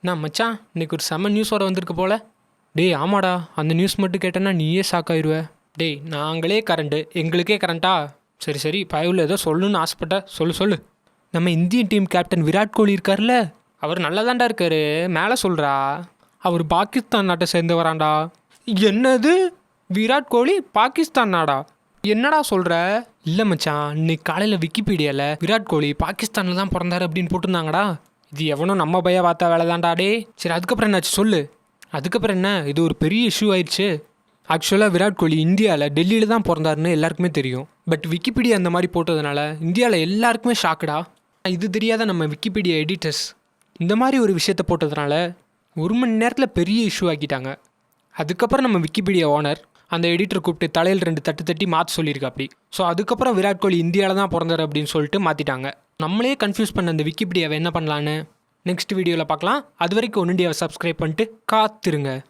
நான் மச்சான் இன்னைக்கு ஒரு செம்ம நியூஸோட வந்திருக்கு போல. டேய் ஆமாடா. அந்த நியூஸ் மட்டும் கேட்டேன்னா நீயே ஷாக் ஆயிடுவ டேய் நாங்களே கரண்ட்டு எங்களுக்கே கரண்ட்டா சரி சரி. பயவில் ஏதோ சொல்லணும்னு ஆசைப்பட்ட சொல்லு சொல்லு. நம்ம Indian team captain Virat Kohli இருக்கார்ல அவர் நல்லதாண்டா இருக்காரு. மேலே சொல்கிறா அவர் பாகிஸ்தான் நாட்டை சேர்ந்தவராண்டா என்னது? விராட் கோலி பாகிஸ்தான் நாடா? என்னடா சொல்கிற இல்லை மச்சான். இன்னைக்கு காலையில் விக்கிபீடியாவில் விராட் கோலி பாகிஸ்தானில் தான் பிறந்தாரு அப்படின்னு போட்டிருந்தாங்கடா. இது எவனோ நம்ம பைய பார்த்த வேலை தான்டா டே சரி அதுக்கப்புறம் என்னாச்சு? சொல்லு. அதுக்கப்புறம் என்ன? இது ஒரு பெரிய இஷ்யூ ஆயிடுச்சு. ஆக்சுவலாக விராட் கோலி இந்தியாவில் டெல்லியில் தான் பிறந்தாருன்னு எல்லாருக்குமே தெரியும். பட் விக்கிபீடியா அந்த மாதிரி போட்டதுனால இந்தியாவில் எல்லாருக்குமே ஷாக்குடா இது தெரியாத நம்ம விக்கிபீடியா எடிட்டர்ஸ் இந்த மாதிரி ஒரு விஷயத்த போட்டதுனால ஒரு மணி நேரத்தில் பெரிய இஷ்யூ ஆக்கிட்டாங்க. அதுக்கப்புறம் நம்ம விக்கிபீடியா ஓனர் அந்த எடிட்டர் கூப்பிட்டு தலையில் ரெண்டு தட்டு தட்டி மாற்ற சொல்லியிருக்கா அப்படி ஸோ அதுக்கப்புறம் விராட் கோலி இந்தியாவில் தான் பிறந்தாரு அப்படின்னு சொல்லிட்டு மாற்றிட்டாங்க நம்மளே கன்ஃபியூஸ் பண்ண அந்த விக்கிபீடியாவை என்ன பண்ணலான்னு? நெக்ஸ்ட் வீடியோவில் பார்க்கலாம். அது வரைக்கும் ஒன்னிண்டியாவை சப்ஸ்கிரைப் பண்ணிட்டு காத்திருங்க.